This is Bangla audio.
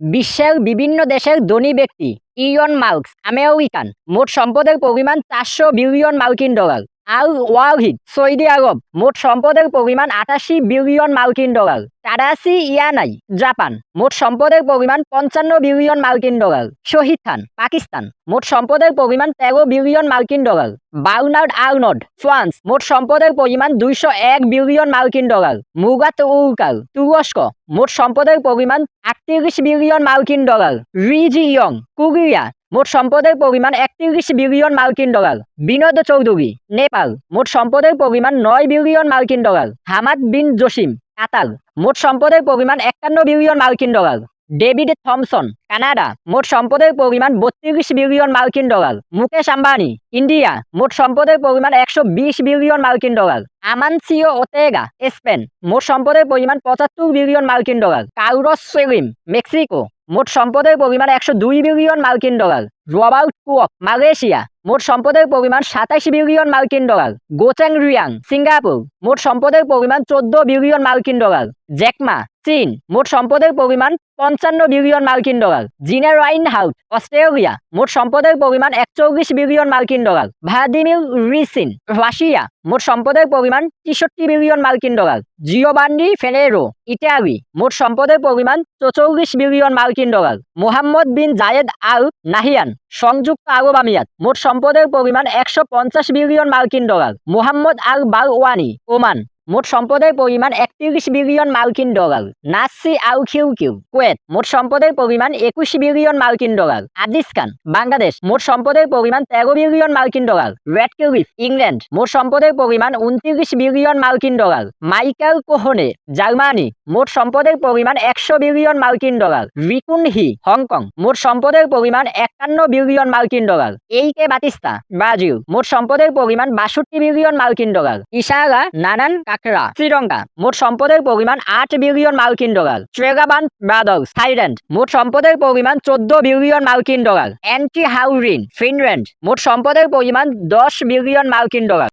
বিশ্বের বিভিন্ন দেশের ধনী ব্যক্তি ইয়ন মার্কস আমেরিকান, মোট সম্পদের পরিমাণ চারশো বিলিয়ন মার্কিন dollar. Al Waheed Saudi Arab মোট সম্পদের পরিমাণ আটাশি বিলিয়ন মার্কিন ডলার। তারাসি ইয়ানাই, জাপান, মোট সম্পদের পরিমাণ পঞ্চান্ন বিলিয়ন মার্কিন ডলার। শহীদ খান, পাকিস্তান, মোট সম্পদের পরিমাণ তেরো বিলিয়ন মার্কিন ডলার। বার্নার্ড আর্নড ফ্রান্স, মোট সম্পদের পরিমাণ দুইশো এক বিলিয়ন মার্কিন ডলার। মুগাত উলকাল তুরস্ক, মোট সম্পদের পরিমাণ আটত্রিশ বিলিয়ন মার্কিন ডলার। রিজি ইয়ং, কোরিয়া মোট সম্পদের পরিমাণ একত্রিশ বিলিয়ন মার্কিন ডলার। বিনোদ চৌধুরী, নেপাল। মোট সম্পদের পরিমাণ নয় বিলিয়ন মার্কিন dollar. Hamad bin Jassim Qatar মোট সম্পদের পরিমাণ একান্ন বিলিয়ন মার্কিন ডলার। David Thomson, Canada. মোট সম্পদের পরিমাণ বত্রিশ বিলিয়ন মার্কিন ডলার। মুকেশ আম্বানি, ইন্ডিয়া। মোট সম্পদের পরিমাণ একশো বিশ বিলিয়ন মার্কিন ডলার। Amancio ওতেগা, Spain. মোট সম্পদের পরিমাণ পঁচাত্তর বিলিয়ন মার্কিন ডলার। কাউরস সেলিম, মেক্সিকো। মোট সম্পদের পরিমাণ একশো দুই বিলিয়ন মার্কিন ডলার। রবার্ট কুয়ক মালয়েশিয়া, মোট সম্পদের পরিমাণ সাতাশ বিলিয়ন মার্কিন ডলার। গোচাং রিয়াং সিঙ্গাপুর, মোট সম্পদের পরিমাণ চোদ্দ বিলিয়ন মার্কিন ডলার। জ্যাকমা চীন মোট সম্পদের পরিমাণ পঞ্চান্ন বিলিয়ন মার্কিন ডলার জিনা রাইন হাউট অস্ট্রেলিয়া মোট সম্পদের পরিমাণ একচল্লিশ বিলিয়ন মার্কিন ডলার ভ্লাদিমির রিসিন রাশিয়া মোট সম্পদের পরিমাণ তেষট্টি বিলিয়ন মার্কিন ডলার জিওবান্ডি ফেনেরো ইটালি মোট সম্পদের পরিমাণ চৌচল্লিশ বিলিয়ন মার্কিন dollar Mohammed bin Zayed Al Nahyan, সংযুক্ত আরব আমিরাত মোট সম্পদের পরিমাণ একশো পঞ্চাশ বিলিয়ন মার্কিন dollar Mohammed Al Barwani Oman মোট সম্পদের পরিমাণ একত্রিশ বিলিয়ন মার্কিন ডলার। নাসি আউ কিউ কুয়েত, মোট সম্পদের পরিমাণ একুশ বিলিয়ন মার্কিন ডলার। আদিস খান, বাংলাদেশ, মোট সম্পদের পরিমাণ তেরো বিলিয়ন মার্কিন ডলার। রেড কিউরিফ ইংল্যান্ড, মোট সম্পদের পরিমাণ উনত্রিশ বিলিয়ন মার্কিন ডলার। মাইকেল কোহনে, জার্মানি, মোট সম্পদের পরিমাণ একশো বিলিয়ন মার্কিন ডলার। রিকুন হি, হংকং, মোট সম্পদের পরিমাণ একান্ন বিলিয়ন মার্কিন ডলার। এই কে বাতিস্তা, ব্রাজিল, মোট সম্পদের পরিমাণ বাষট্টি বিলিয়ন মার্কিন ডলার। ইশারা, নানান কাকরা শ্রীলঙ্কা মোট সম্পদের পরিমাণ আট বিলিয়ন মার্কিন ডলার। ট্রেগাবান ব্রাদার্স, থাইল্যান্ড, মোট সম্পদের পরিমাণ চোদ্দ বিলিয়ন মার্কিন ডলার। অ্যান্টি হাউরিন, ফিনল্যান্ড, মোট সম্পদের পরিমাণ দশ বিলিয়ন মার্কিন ডলার।